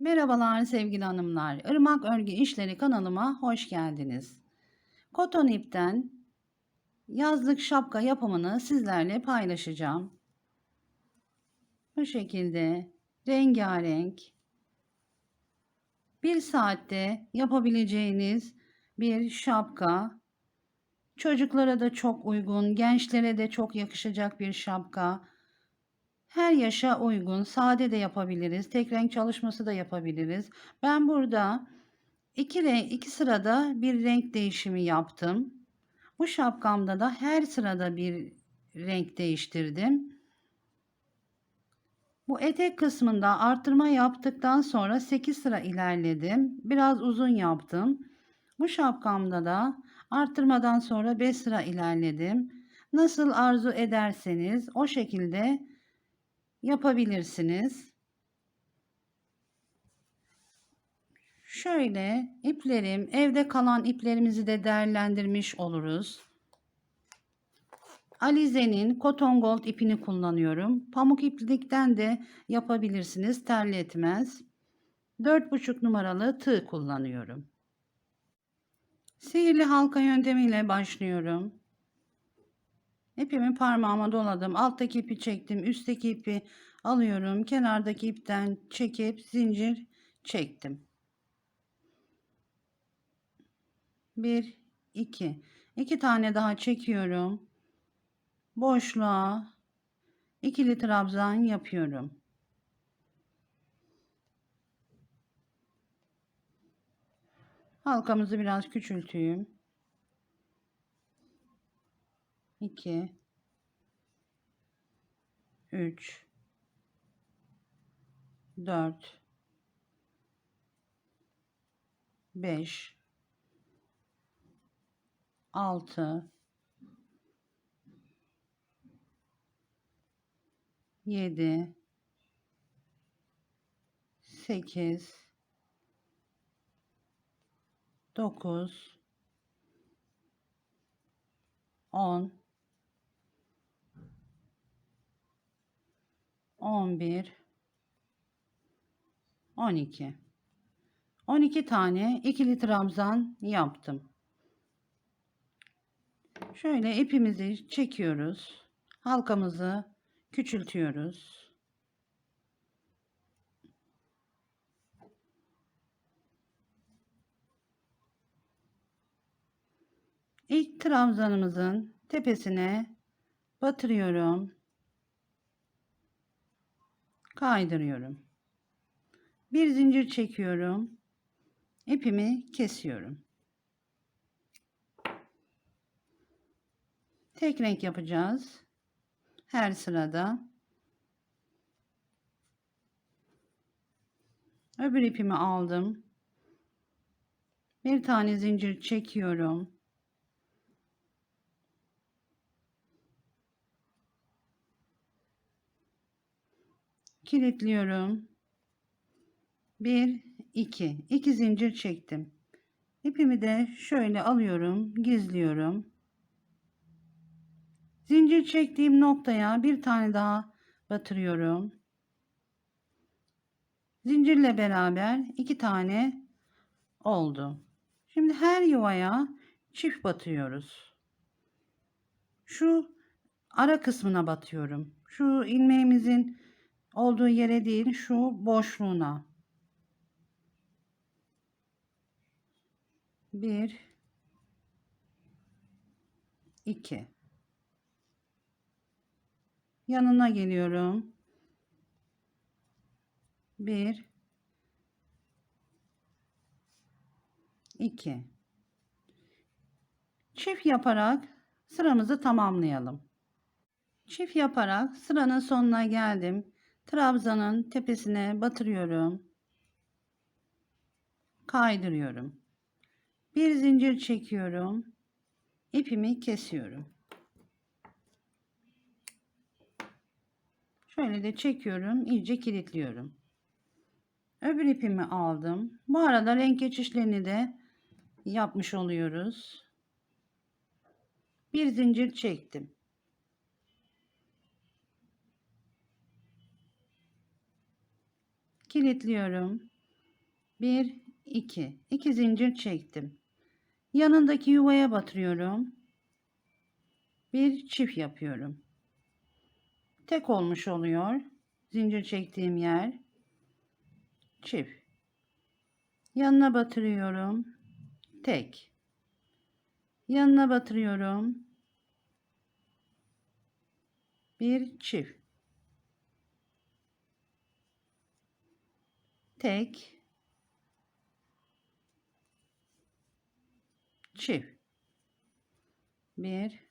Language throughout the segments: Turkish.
Merhabalar sevgili hanımlar. Irmak Örgü İşleri kanalıma hoş geldiniz. Koton ipten yazlık şapka yapımını sizlerle paylaşacağım. Bu şekilde rengarenk bir saatte yapabileceğiniz bir şapka. Çocuklara da çok uygun, gençlere de çok yakışacak bir şapka. Her yaşa uygun, sade de yapabiliriz. Tek renk çalışması da yapabiliriz. Ben burada iki, renk, iki sırada bir renk değişimi yaptım. Bu şapkamda da her sırada bir renk değiştirdim. Bu etek kısmında artırma yaptıktan sonra 8 sıra ilerledim. Biraz uzun yaptım. Bu şapkamda da artırmadan sonra 5 sıra ilerledim. Nasıl arzu ederseniz o şekilde yapabilirsiniz. Şöyle iplerim, evde kalan iplerimizi de değerlendirmiş oluruz. Alize'nin Cotton Gold ipini kullanıyorum. Pamuk iplikten de yapabilirsiniz. Terletmez. 4,5 numaralı tığ kullanıyorum. Sihirli halka yöntemiyle başlıyorum. İpimi parmağıma doladım. Alttaki ipi çektim. Üstteki ipi alıyorum. Kenardaki ipten çekip zincir çektim. 1 2 2 tane daha çekiyorum. Boşluğa ikili trabzan yapıyorum. Halkamızı biraz küçülteyim. 2 3 4 5 6 7 8 9 10 11 12 12 tane ikili trabzan yaptım. Şöyle ipimizi çekiyoruz. Halkamızı küçültüyoruz. İlk trabzanımızın tepesine batırıyorum kaydırıyorum. Bir zincir çekiyorum. İpimi kesiyorum. Tek renk yapacağız. Her sırada. Öbür ipimi aldım. Bir tane zincir çekiyorum. Kilitliyorum. 1 2 2 zincir çektim. İpimi de şöyle alıyorum, gizliyorum. Zincir çektiğim noktaya bir tane daha batırıyorum. Zincirle beraber iki tane oldu. Şimdi her yuvaya çift batıyoruz. Şu ara kısmına batıyorum. Şu ilmeğimizin olduğu yere değil şu boşluğuna. Bir, iki. Yanına geliyorum. Bir, iki. Çift yaparak sıramızı tamamlayalım. Çift yaparak sıranın sonuna geldim. Trabzanın tepesine batırıyorum. Kaydırıyorum. Bir zincir çekiyorum. İpimi kesiyorum. Şöyle de çekiyorum. iyice kilitliyorum. Öbür ipimi aldım. Bu arada renk geçişlerini de yapmış oluyoruz. Bir zincir çektim. Kilitliyorum. 1 2 2 zincir çektim. Yanındaki yuvaya batırıyorum. Bir çift yapıyorum. Tek olmuş oluyor. Zincir çektiğim yer. Çift. Yanına batırıyorum. Tek. Yanına batırıyorum. Bir çift. Tek. Çift. Bir.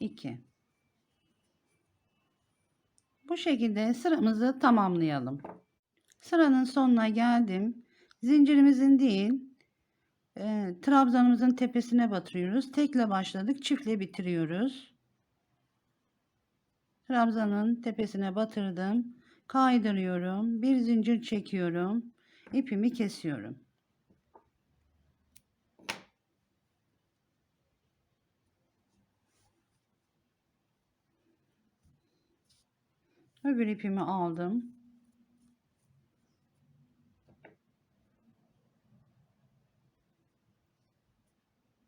iki. Bu şekilde sıramızı tamamlayalım. Sıranın sonuna geldim. Zincirimizin değil, e, trabzanımızın tepesine batırıyoruz. Tekle başladık, çiftle bitiriyoruz. Trabzanın tepesine batırdım. Kaydırıyorum. Bir zincir çekiyorum. ipimi kesiyorum. Öbür ipimi aldım.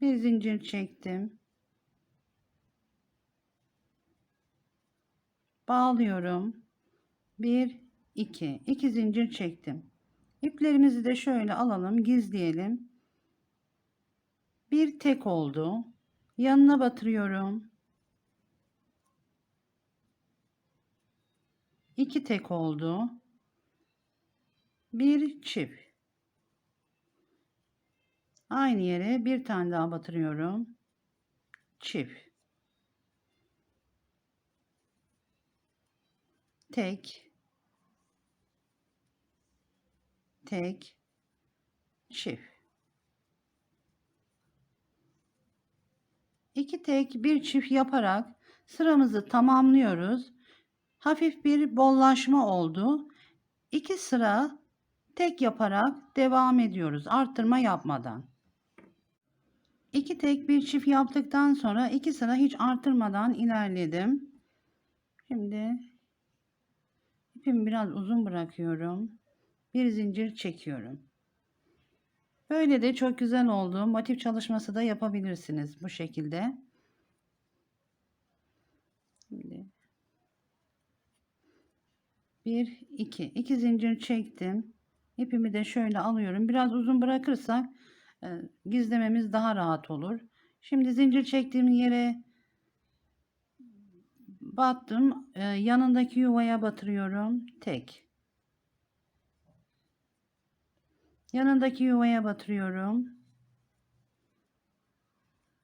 Bir zincir çektim. Bağlıyorum. 1 2 2 zincir çektim. İplerimizi de şöyle alalım, gizleyelim. Bir tek oldu. Yanına batırıyorum. 2 tek oldu. Bir çift. Aynı yere bir tane daha batırıyorum. Çift. Tek. Tek. Çift. İki tek bir çift yaparak sıramızı tamamlıyoruz hafif bir bollaşma oldu. İki sıra tek yaparak devam ediyoruz arttırma yapmadan. İki tek bir çift yaptıktan sonra iki sıra hiç artırmadan ilerledim. Şimdi ipimi biraz uzun bırakıyorum. Bir zincir çekiyorum. Böyle de çok güzel oldu. Motif çalışması da yapabilirsiniz bu şekilde. Şimdi. 1 2 2 zincir çektim. İpimi de şöyle alıyorum. Biraz uzun bırakırsak e, gizlememiz daha rahat olur. Şimdi zincir çektiğim yere battım. E, yanındaki yuvaya batırıyorum. Tek yanındaki yuvaya batırıyorum.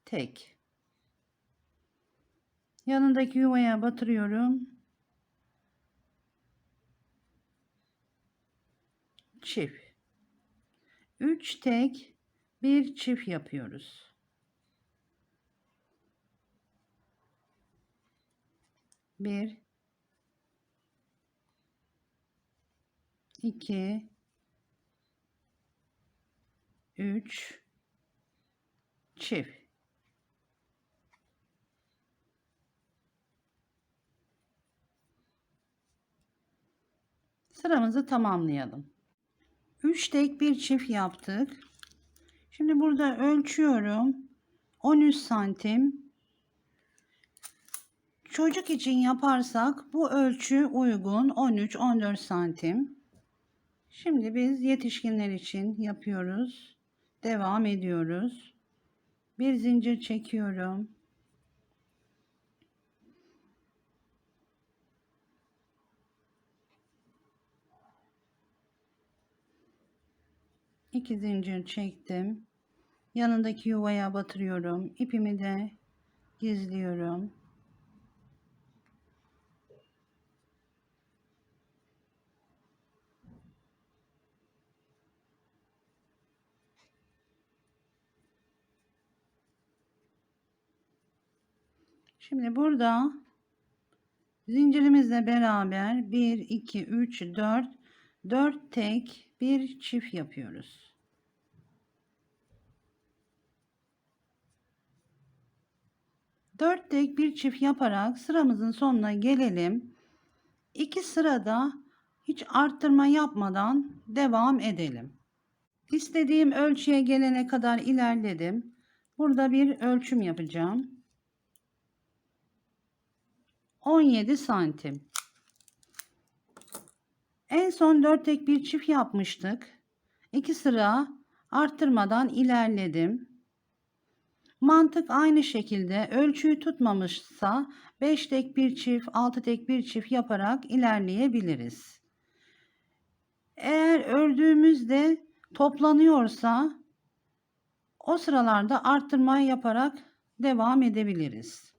Tek. Yanındaki yuvaya batırıyorum. Çift. 3 tek bir çift yapıyoruz. Bir, iki, üç, çift. Sıramızı tamamlayalım. 3 tek bir çift yaptık. Şimdi burada ölçüyorum. 13 santim. Çocuk için yaparsak bu ölçü uygun 13-14 santim. Şimdi biz yetişkinler için yapıyoruz. Devam ediyoruz. Bir zincir çekiyorum. 2 zincir çektim. Yanındaki yuvaya batırıyorum. İpimi de gizliyorum. Şimdi burada zincirimizle beraber 1 2 3 4 4 tek bir çift yapıyoruz. Dört tek bir çift yaparak sıramızın sonuna gelelim. İki sırada Hiç arttırma yapmadan devam edelim. İstediğim ölçüye gelene kadar ilerledim. Burada bir ölçüm yapacağım. 17 santim. En son 4 tek bir çift yapmıştık. 2 sıra arttırmadan ilerledim. Mantık aynı şekilde ölçüyü tutmamışsa 5 tek bir çift, 6 tek bir çift yaparak ilerleyebiliriz. Eğer ördüğümüzde toplanıyorsa o sıralarda arttırma yaparak devam edebiliriz.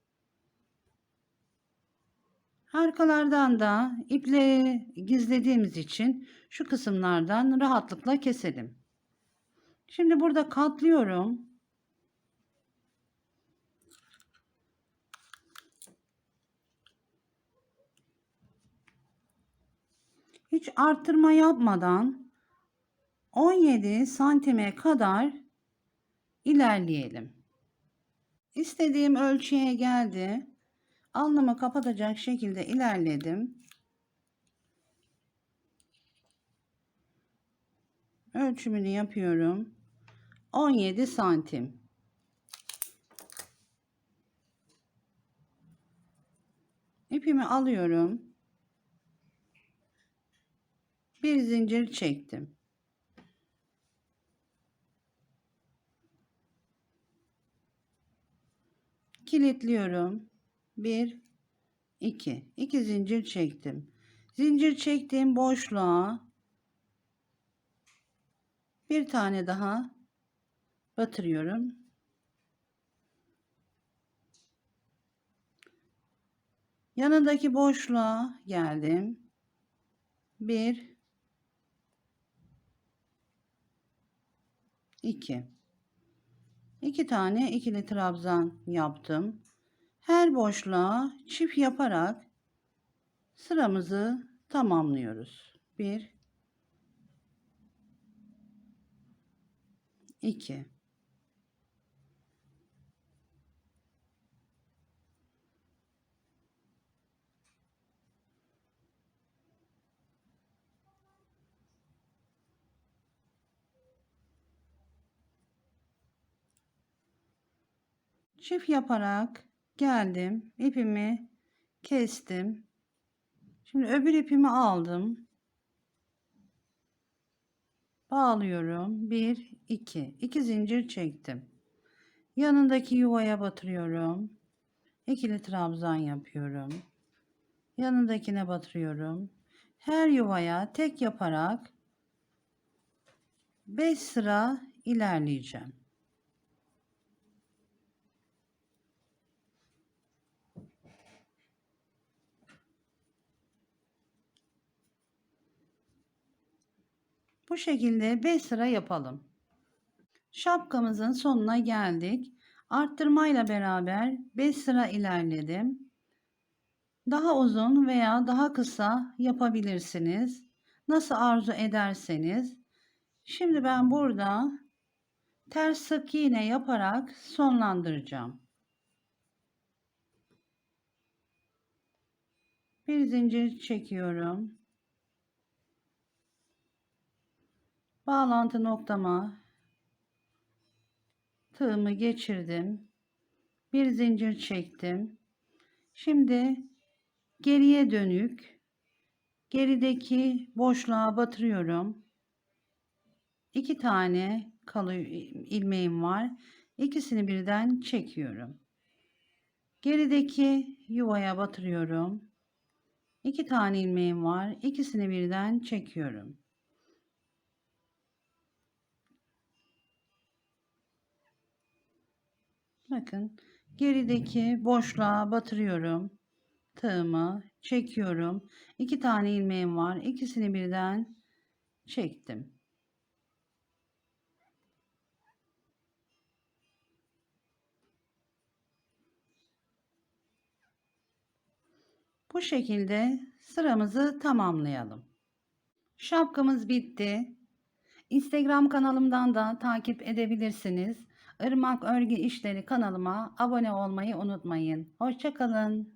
Arkalardan da iple gizlediğimiz için şu kısımlardan rahatlıkla keselim. Şimdi burada katlıyorum. Hiç arttırma yapmadan 17 santime kadar ilerleyelim. İstediğim ölçüye geldi. Alnımı kapatacak şekilde ilerledim. Ölçümünü yapıyorum. 17 santim. İpimi alıyorum. Bir zincir çektim. Kilitliyorum. 1 2 2 zincir çektim. Zincir çektiğim boşluğa bir tane daha batırıyorum. Yanındaki boşluğa geldim. 1 2 2 tane ikili trabzan yaptım. Her boşluğa çift yaparak sıramızı tamamlıyoruz. 1 2 Çift yaparak geldim. ipimi kestim. Şimdi öbür ipimi aldım. Bağlıyorum. 1 2 2 zincir çektim. Yanındaki yuvaya batırıyorum. İkili trabzan yapıyorum. Yanındakine batırıyorum. Her yuvaya tek yaparak 5 sıra ilerleyeceğim. Bu şekilde 5 sıra yapalım. Şapkamızın sonuna geldik. Arttırmayla beraber 5 sıra ilerledim. Daha uzun veya daha kısa yapabilirsiniz. Nasıl arzu ederseniz. Şimdi ben burada ters sık iğne yaparak sonlandıracağım. Bir zincir çekiyorum. Bağlantı noktama tığımı geçirdim. Bir zincir çektim. Şimdi geriye dönük gerideki boşluğa batırıyorum. İki tane kalı ilmeğim var. İkisini birden çekiyorum. Gerideki yuvaya batırıyorum. İki tane ilmeğim var. İkisini birden çekiyorum. Bakın gerideki boşluğa batırıyorum. Tığımı çekiyorum. İki tane ilmeğim var. İkisini birden çektim. Bu şekilde sıramızı tamamlayalım. Şapkamız bitti. Instagram kanalımdan da takip edebilirsiniz. Irmak Örgü İşleri kanalıma abone olmayı unutmayın. Hoşçakalın.